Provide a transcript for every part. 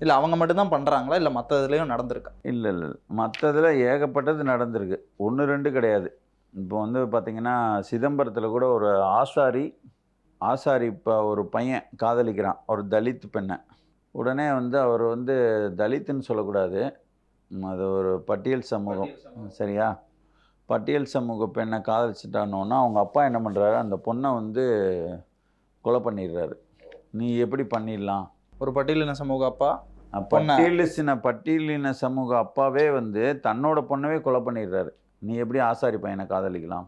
இல்லை அவங்க மட்டும்தான் பண்ணுறாங்களா இல்லை மற்ற இதுலேயும் நடந்திருக்கா? இல்லை இல்லை மற்றதில் ஏகப்பட்டது நடந்திருக்கு. ஒன்று ரெண்டு கிடையாது. இப்போ வந்து பார்த்திங்கன்னா சிதம்பரத்தில் கூட ஒரு ஆசாரி ஆசாரி இப்போ ஒரு பையன் காதலிக்கிறான். ஒரு தலித் பெண்ணை. உடனே வந்து அவர் வந்து தலித்துன்னு சொல்லக்கூடாது. அது ஒரு பட்டியல் சமூகம். சரியா? பட்டியல் சமூக பெண்ணை காதலிச்சிட்டானோன்னா அவங்க அப்பா என்ன பண்ணுறாரு அந்த பொண்ணை வந்து கொலை பண்ணிடுறாரு. நீ எப்படி பண்ணிடலாம்? ஒரு பட்டியலின சமூக அப்பா பொண்ணை- பட்டியலின பட்டியலின சமூக அப்பாவே வந்து தன்னோட பொண்ணவே கொலை பண்ணிடுறாரு. நீ எப்படி ஆசாரி பையனை காதலிக்கலாம்?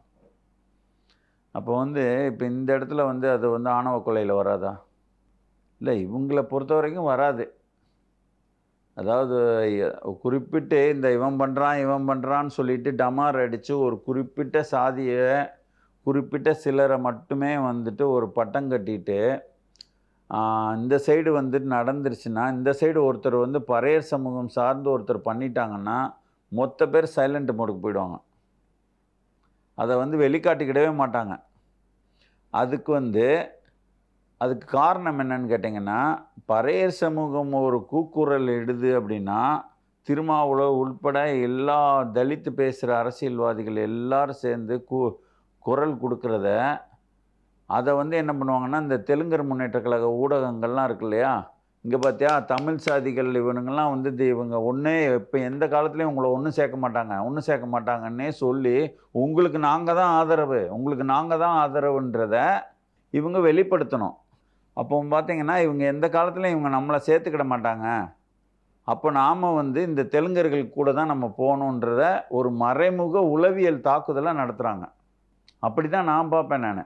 அப்போ வந்து இப்போ இந்த இடத்துல வந்து அது வந்து ஆணவ கொலையில் வராதா? இல்லை இவங்கள பொறுத்த வரைக்கும் வராது. அதாவது குறிப்பிட்டு இந்த இவன் பண்ணுறான் இவன் பண்ணுறான்னு சொல்லிட்டு டமார் அடித்து ஒரு குறிப்பிட்ட சாதியை குறிப்பிட்ட சிலரை மட்டுமே வந்துட்டு ஒரு பட்டம் கட்டிட்டு இந்த சைடு வந்துட்டு நடந்துருச்சுன்னா இந்த சைடு ஒருத்தர் வந்து பறையர் சமூகம் சார்ந்து ஒருத்தர் பண்ணிட்டாங்கன்னா மொத்த பேர் சைலண்ட் மோடுக்கு போயிடுவாங்க. அதை வந்து வெளிக்காட்டிக்கிடவே மாட்டாங்க. அதுக்கு வந்து அதுக்கு காரணம் என்னன்னு கேட்டிங்கன்னா பறையர் சமூகம் ஒரு கூக்குரல் இடுது அப்படின்னா திருமாவளவு உள்பட எல்லா தலித்து பேசுகிற அரசியல்வாதிகள் எல்லாரும் சேர்ந்து கு குரல் கொடுக்குறத அதை வந்து என்ன பண்ணுவாங்கன்னா இந்த தெலுங்கர் முன்னேற்ற கழக ஊடகங்கள்லாம் இருக்கு இல்லையா? இங்கே பார்த்தியா தமிழ் சாதிகள் இவனுங்கெல்லாம் வந்து இவங்க ஒன்றே இப்போ எந்த காலத்துலேயும் உங்களை ஒன்றும் சேர்க்க மாட்டாங்க. ஒன்றும் சேர்க்க மாட்டாங்கன்னே சொல்லி உங்களுக்கு நாங்கள் தான் ஆதரவு உங்களுக்கு நாங்கள் தான் ஆதரவுன்றத இவங்க வெளிப்படுத்தணும். அப்போ பார்த்தீங்கன்னா இவங்க எந்த காலத்துலையும் இவங்க நம்மளை சேர்த்துக்கிட மாட்டாங்க. அப்போ நாம் வந்து இந்த தெலுங்கர்கள் கூட தான் நம்ம போகணுன்றத ஒரு மறைமுக உளவியல் தாக்குதலாக நடத்துகிறாங்க அப்படி தான் நான் பார்ப்பேன் நான்.